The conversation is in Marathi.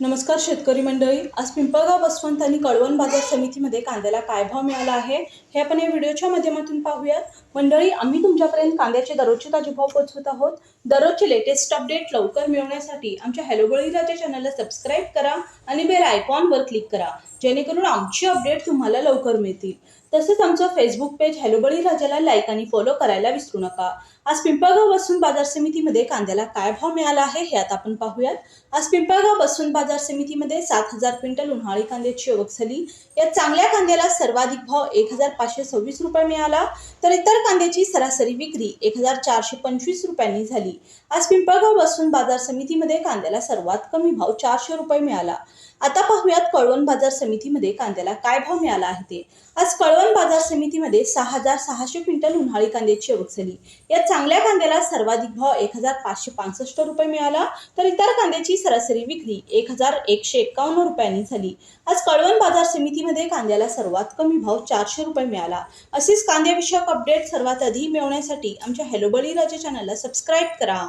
नमस्कार शेतकरी मंडळी. आज पिंपळगाव बसवंत आणि कळवण बाजार समितीमध्ये कांद्याला काय भाव मिळाला आहे हे आपण या व्हिडिओच्या माध्यमातून पाहूयात. मंडळी आम्ही तुमच्यापर्यंत कांद्याचे दररोजचे ताजे भाव पोहोचवत आहोत. दररोजचे लेटेस्ट अपडेट लवकर मिळवण्यासाठी आमच्या हॅलो बळीराजा चॅनलला सबस्क्राईब करा आणि बेल आयकॉनवर क्लिक करा. जेणेकरून आमची अपडेट तुम्हाला लवकर मिळतील. तसेच आमचं फेसबुक पेज हॅलो बळीराजाला लाईक आणि फॉलो करायला विसरू नका. आज पिंपळगाव बसून बाजार समितीमध्ये कांद्याला काय भाव मिळाला आहे हे आता आपण पाहूयात. आज पिंपळगाव बसून बाजार समितीमध्ये सात हजार क्विंटल उन्हाळी कांद्याची ओळख झाली. या चांगल्या कांद्याला सर्वाधिक भाव एक हजार पाचशे सव्वीस रुपये मिळाला. तर इतर कांद्याची सरासरी विक्री एक हजार चारशे पंचवीस रुपयांनी झाली. आज पिंपळगाव बसून बाजार समितीमध्ये कांद्याला सर्वात कमी भाव चारशे रुपये मिळाला. आता पाहूयात कळवण बाजार समितीमध्ये कांद्याला काय भाव मिळाला आहे ते. आज कळवण कळवण बाजार समितीमध्ये सहा हजार सहाशे क्विंटल उन्हाळी कांद्याची आवक झाली या चांगल्या कांद्याला सर्वाधिक भाव एक हजार पाचशे पासष्ट रुपये मिळाला तर इतर कांद्याची सरासरी विक्री एक हजार एकशे एकावन्न रुपयांनी झाली. आज कळवण बाजार समितीमध्ये कांद्याला सर्वात कमी भाव चारशे रुपये मिळाला. असेच कांद्याविषयक अपडेट सर्वात आधी मिळवण्यासाठी आमच्या हॅलो बळीराजा चॅनलला सबस्क्राईब करा.